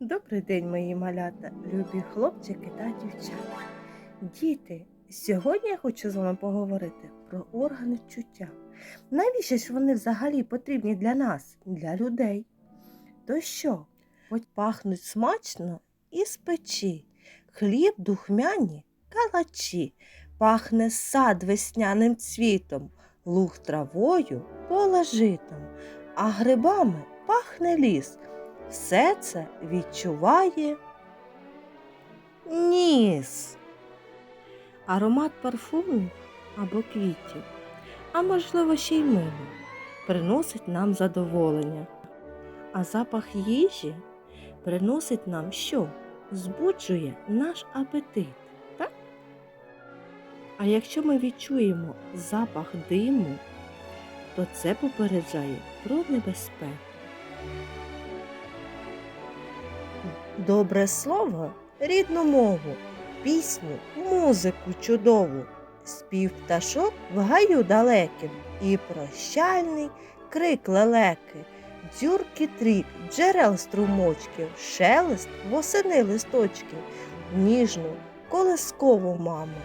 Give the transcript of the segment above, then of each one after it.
Добрий день, мої малята, любі хлопчики та дівчата. Діти, сьогодні я хочу з вами поговорити про органи чуття. Навіщо ж вони взагалі потрібні для нас, для людей? То що, хоч пахнуть смачно і з печі, хліб духмяні калачі, пахне сад весняним цвітом, луг травою, поле житом, а грибами пахне ліс. Все це відчуває ніс. Аромат парфумів або квітів, а можливо ще й мило, приносить нам задоволення. А запах їжі приносить нам що? Збуджує наш апетит, так? А якщо ми відчуємо запах диму, то це попереджає про небезпеку. Добре слово, рідну мову, пісню, музику чудову, спів пташок в гаю далеким і прощальний крик лелеки, дзюрки трік, джерел струмочків, шелест восени листочків, ніжну колискову маму.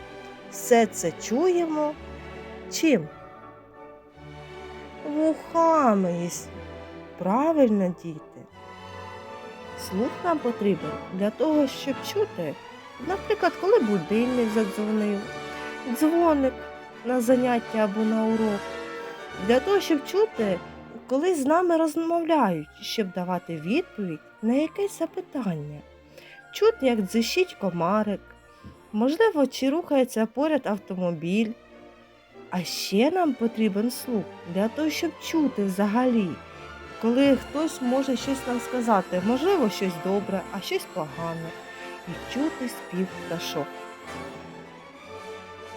Все це чуємо чим? Вухами. Правильно, діти. Слух нам потрібен для того, щоб чути, наприклад, коли будильник задзвонив, дзвоник на заняття або на урок, для того, щоб чути, коли з нами розмовляють, щоб давати відповідь на якесь запитання. Чути, як дзищить комарик, можливо, чи рухається поряд автомобіль. А ще нам потрібен слух для того, щоб чути взагалі коли хтось може щось нам сказати, можливо, щось добре, а щось погане, і чути спів пташок.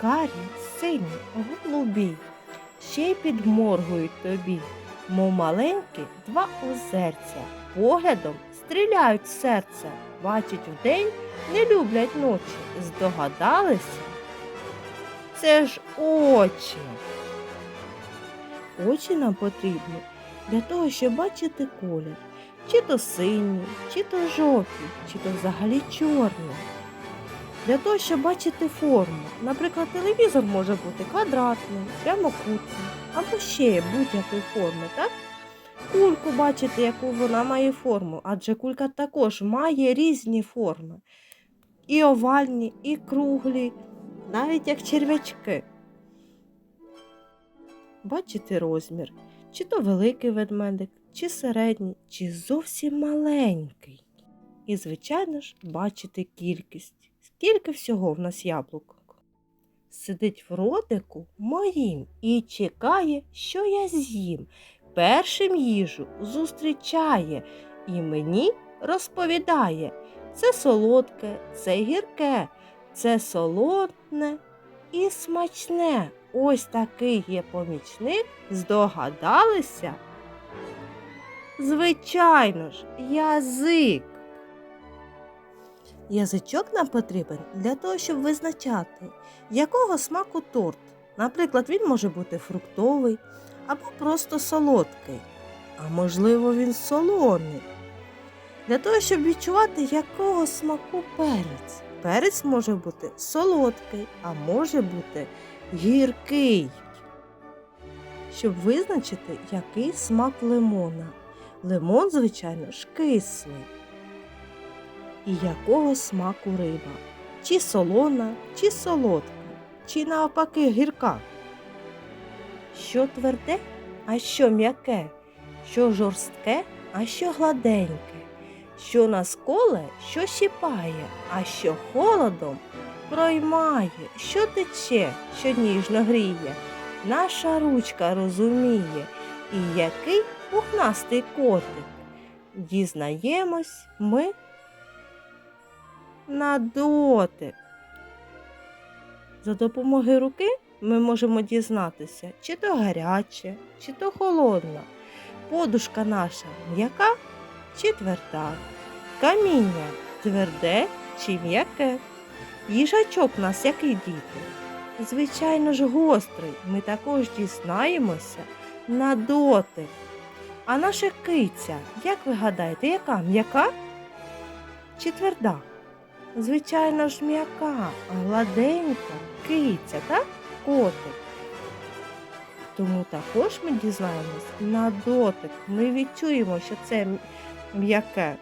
Карі, сині, голубі, ще й підморгують тобі, мов маленькі два озерця, поглядом стріляють серце, бачать вдень, не люблять ночі. Здогадалися? Це ж очі. Очі нам потрібні для того, щоб бачити колір, чи то синій, чи то жовтий, чи то взагалі чорний. Для того, щоб бачити форму. Наприклад, телевізор може бути квадратний, прямокутний або ще будь-якої форми, так? Кульку бачити, яку вона має форму, адже кулька також має різні форми. І овальні, і круглі, навіть як черв'ячки. Бачите розмір, чи то великий ведмедик, чи середній, чи зовсім маленький. І, звичайно ж, бачите кількість, скільки всього в нас яблук. Сидить в ротику моїм і чекає, що я з'їм. Першим їжу зустрічає і мені розповідає. Це солодке, це гірке, це солодне і смачне. Ось такий є помічник. Здогадалися? Звичайно ж, язик. Язичок нам потрібен для того, щоб визначати, якого смаку торт. Наприклад, він може бути фруктовий або просто солодкий, а можливо, він солоний. Для того, щоб відчувати, якого смаку перець. Перець може бути солодкий, а може бути гіркий. Щоб визначити, який смак лимона. Лимон, звичайно ж, кислий. І якого смаку риба? Чи солона, чи солодка, чи навпаки гірка. Що тверде, а що м'яке, що жорстке, а що гладеньке, що нас коле, що щипає, а що холодом проймає, що тече, що ніжно гріє. Наша ручка розуміє, і який пухнастий котик. Дізнаємось ми на дотик. За допомогою руки ми можемо дізнатися, чи то гаряче, чи то холодна. Подушка наша м'яка чи тверда. Каміння тверде чи м'яке. Їжачок у нас який діти? Звичайно ж, гострий. Ми також дізнаємося на дотик. А наша киця, як ви гадаєте, яка м'яка чи тверда? Звичайно ж м'яка, гладенька, киця, так? Котик. Тому також ми дізнаємось на дотик. Ми відчуємо, що це м'яке,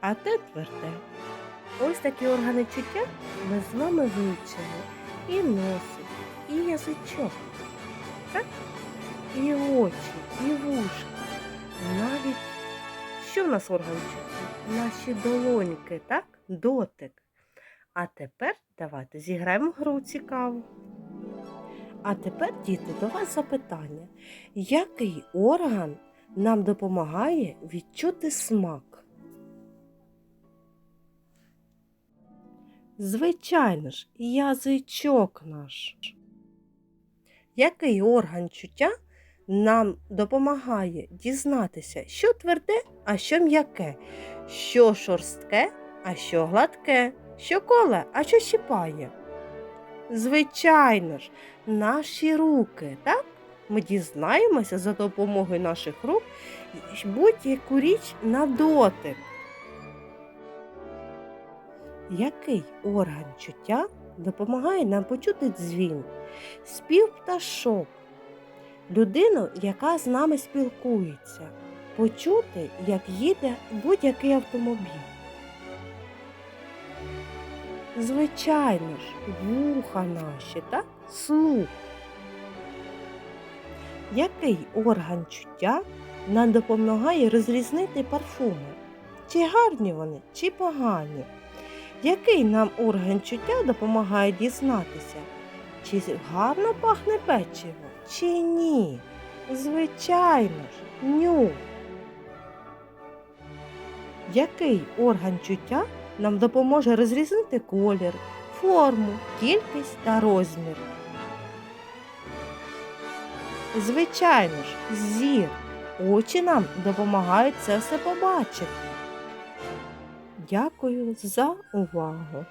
а те тверде. Ось такі органи чуття ми з вами вивчили. І носик, і язичок, так? і очі, і вушка. Навіть що в нас орган чуття? Наші долоньки, так? Дотик. А тепер давайте зіграємо гру цікаву. А тепер, діти, до вас запитання. Який орган нам допомагає відчути смак? Звичайно ж, язичок наш. Який орган чуття нам допомагає дізнатися, що тверде, а що м'яке, що шорстке, а що гладке, що коле, а що щипає? Звичайно ж, наші руки, так? Ми дізнаємося за допомогою наших рук будь-яку річ на дотик. Який орган чуття допомагає нам почути дзвін, спів пташок, людину, яка з нами спілкується, почути, як їде будь-який автомобіль? Звичайно ж, вуха наші, так? Слух. Який орган чуття нам допомагає розрізнити парфуми? Чи гарні вони, чи погані? Який нам орган чуття допомагає дізнатися, чи гарно пахне печиво, чи ні? Звичайно ж, нюх. Який орган чуття нам допоможе розрізнити колір, форму, кількість та розмір? Звичайно ж, зір. Очі нам допомагають це все побачити. Дякую за увагу!